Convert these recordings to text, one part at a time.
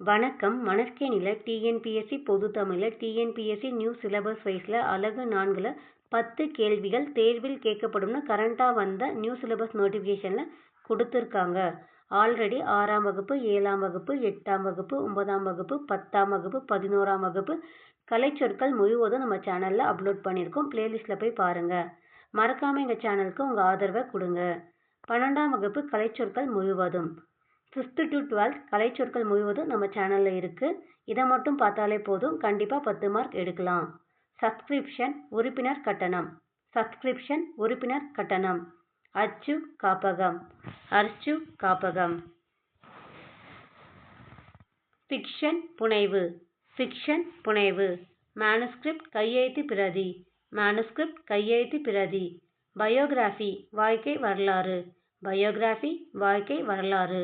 வணக்கம். மணற்கேணியில் டிஎன்பிஎஸ்சி பொது தமிழில் டிஎன்பிஎஸ்சி நியூ சிலபஸ் வைஸில் அழகு நான்கில் பத்து கேள்விகள் தேர்வில் கேட்கப்படும்னு கரண்ட்டாக வந்த நியூ சிலபஸ் நோட்டிஃபிகேஷனில் கொடுத்துருக்காங்க. ஆல்ரெடி ஆறாம் வகுப்பு ஏழாம் வகுப்பு எட்டாம் வகுப்பு ஒன்பதாம் வகுப்பு பத்தாம் வகுப்பு பதினோராம் வகுப்பு கலைச்சொற்கள் முழுவதும் நம்ம சேனலில் அப்லோட் பண்ணியிருக்கோம். பிளேலிஸ்ட்டில் போய் பாருங்கள் மறக்காமல் எங்கள் சேனலுக்கு உங்கள் ஆதரவை கொடுங்க. பன்னெண்டாம் வகுப்பு கலைச்சொற்கள் முழுவதும். ஃபிஃப்த்து டு டுவெல்த் கலைச்சொற்கள் முழுவதும் நம்ம சேனலில் இருக்குது இதை மட்டும் பார்த்தாலே போதும். கண்டிப்பாக பத்து மார்க் எடுக்கலாம். சப்ஸ்கிரிப்ஷன் உறுப்பினர் கட்டணம். சப்ஸ்கிரிப்ஷன் உறுப்பினர் கட்டணம். அச்சு காப்பகம். அர்ச்சு காப்பகம். ஃபிக்ஷன் புனைவு. ஃபிக்ஷன் புனைவு. மேனுஸ்கிரிப்ட் கையெழுத்து பிரதி. மேனுஸ்கிரிப்ட் கையெழுத்து பிரதி. பயோகிராஃபி வாழ்க்கை வரலாறு. பயோகிராஃபி வாழ்க்கை வரலாறு.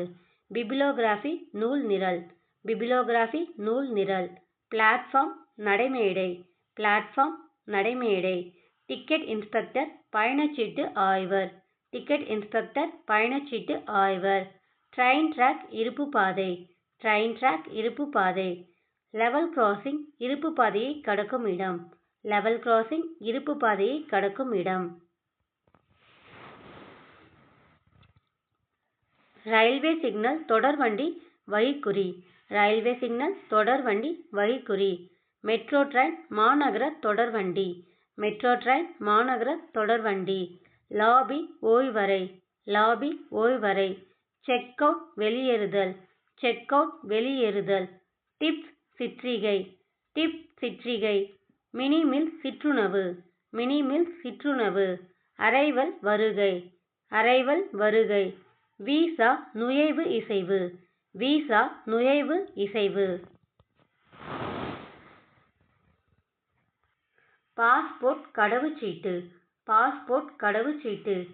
பிபிலோகிராஃபி நூல் நிரல். பிபிலோகிராஃபி நூல் நிரல். பிளாட்ஃபார்ம் நடைமேடை. பிளாட்ஃபார்ம் நடைமேடை. டிக்கெட் இன்ஸ்பெக்டர் பயணச்சீட்டு ஆய்வர். டிக்கெட் இன்ஸ்பெக்டர் பயணச்சீட்டு ஆய்வர். ட்ரெயின் ட்ராக் இருப்பு பாதை. ட்ரெயின் ட்ராக் இருப்பு பாதை. லெவல் கிராசிங் இருப்பு பாதையை கடக்கும் இடம். லெவல் கிராசிங் இருப்பு பாதையை கடக்கும் இடம். ரயில்வே சிக்னல் தொடர்வண்டி வழிக்குறி. ரயில்வே சிக்னல் தொடர்வண்டி வழிக்குறி. மெட்ரோ ட்ரெயின் மாநகர தொடர்வண்டி மெட்ரோ ட்ரெயின் மாநகர தொடர்வண்டி லாபி ஓய்வறை. லாபி ஓய்வறை. செக் அவுட் வெளியேறுதல். செக் அவுட் வெளியேறுதல். டிப்ஸ் சிற்றிகை. டிப் சிற்றிகை. மினி மில் சிற்றுணவு. மினிமில் சிற்றுணவு. அரைவல் வருகை. அரைவல் வருகை. வீசா நுழைவு இசைவு. வீசா நுழைவு இசைவு. பாஸ்போர்ட் கடவுச்சீட்டு. பாஸ்போர்ட் கடவுச்சீட்டு.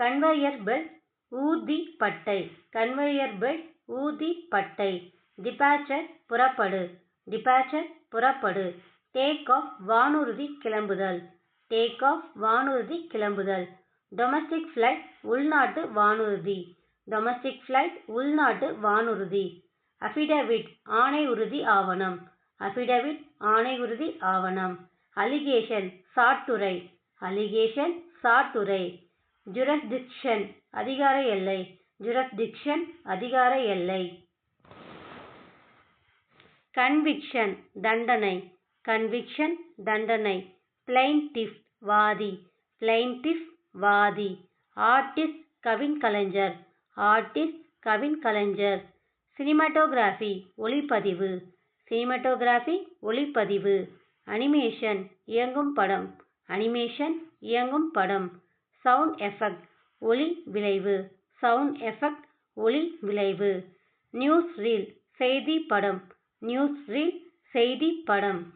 கன்வயர் பெல்ட் ஊர்தி பட்டை கன்வயர் பெல்ட் ஊர்தி பட்டை டிபாச்சர் புறப்படு. டிபாச்சர் புறப்படு. டேக் ஆஃப் வானூர்தி கிளம்புதல். டேக் ஆஃப் வானூர்தி கிளம்புதல். டொமஸ்டிக் ஃப்ளைட் உள்நாட்டு வானூர்தி. டொமஸ்டிக் ஃப்ளைட் உள்நாட்டு வானூர்தி அஃபிடவிட் ஆணை உறுதி ஆவணம். அஃபிடவிட் ஆணை உறுதி ஆவணம். அலிகேஷன் சாட்டுரை. அலிகேஷன் சாட்டுரை. ஜுரஸ்டிக்ஷன் அதிகார எல்லை. ஜுரஸ்டிக்ஷன் அதிகார எல்லை. கன்விக்ஷன் தண்டனை. கன்விக்ஷன் தண்டனை. பிளைன்டிஃப் வாதி. பிளைன்டிஃப் வாதி. ஆர்டிஸ்ட் கவின் கலைஞர். ஆர்டிஸ்ட் கவின் கலைஞர். சினிமாட்டோகிராஃபி ஒளிப்பதிவு. சினிமாட்டோகிராஃபி ஒளிப்பதிவு. அனிமேஷன் இயங்கும் படம். அனிமேஷன் இயங்கும் படம். சவுண்ட் எஃபெக்ட் ஒளி விளைவு. சவுண்ட் எஃபெக்ட் ஒளி விளைவு. நியூஸ் ரீல் செய்தி படம். நியூஸ் ரீல் செய்தி படம்.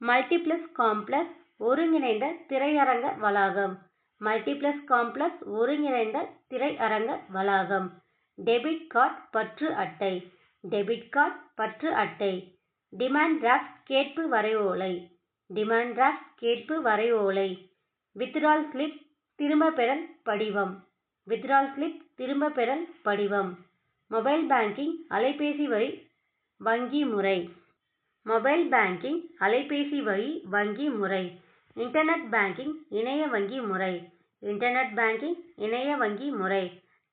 மல்டிப்ளெக்ஸ் காம்ப்ளெக்ஸ் ஒருங்கிணைந்த திரையரங்க வளாகம். மல்டிப்ளெக்ஸ் காம்ப்ளெக்ஸ் ஒருங்கிணைந்த திரையரங்க வளாகம். டெபிட் கார்டு பற்று அட்டை. டெபிட் கார்டு பற்று அட்டை. டிமாண்ட் டிராஃப்ட் கேட்பு வரைவோலை. டிமாண்ட் டிராஃப்ட் கேட்பு வரைவோலை. வித்ட்ரால் ஸ்லிப் திரும்ப பெறல் படிவம். வித்ட்ரால் ஸ்லிப் திரும்ப பெறல் படிவம். மொபைல் பேங்கிங் அலைபேசி வழி வங்கி முறை. மொபைல் பேங்கிங் அலைபேசி வழி வங்கி முறை. இன்டர்நெட் பேங்கிங் இணைய வங்கி முறை. இன்டர்நெட் பேங்கிங் இணைய வங்கி முறை.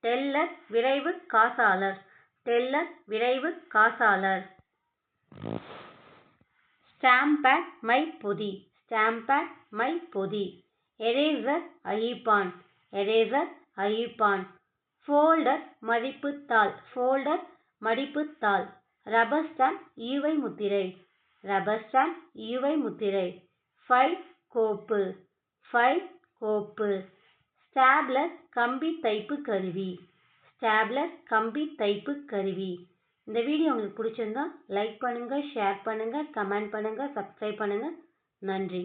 டெல்லர் விரைவு காசாளர். டெல்லர் விரைவு காசாளர். ஸ்டாம்பேட் மை பொதி. ஸ்டாம்பேட் மை பொதி. எரேசர் அழிப்பான் எரேசர் அழிப்பான் ஃபோல்டர் மதிப்புத்தாள் ஃபோல்டர் மடிப்புத்தாள் ரப்பர் ஸ்டாம்ப் ஈவை முத்திரை. ரப்பர் ஸ்டாம்ப் ஈவை முத்திரை. ஃபைல் கோப்பு. ஃபைல் கோப்பு. ஸ்டாப்லர் கம்பி தைப்பு கருவி. ஸ்டாப்லர் கம்பி தைப்பு கருவி. இந்த வீடியோ உங்களுக்கு பிடிச்சிருந்தா லைக் பண்ணுங்கள் ஷேர் பண்ணுங்கள் கமெண்ட் பண்ணுங்கள் சப்ஸ்கிரைப் பண்ணுங்கள் நன்றி.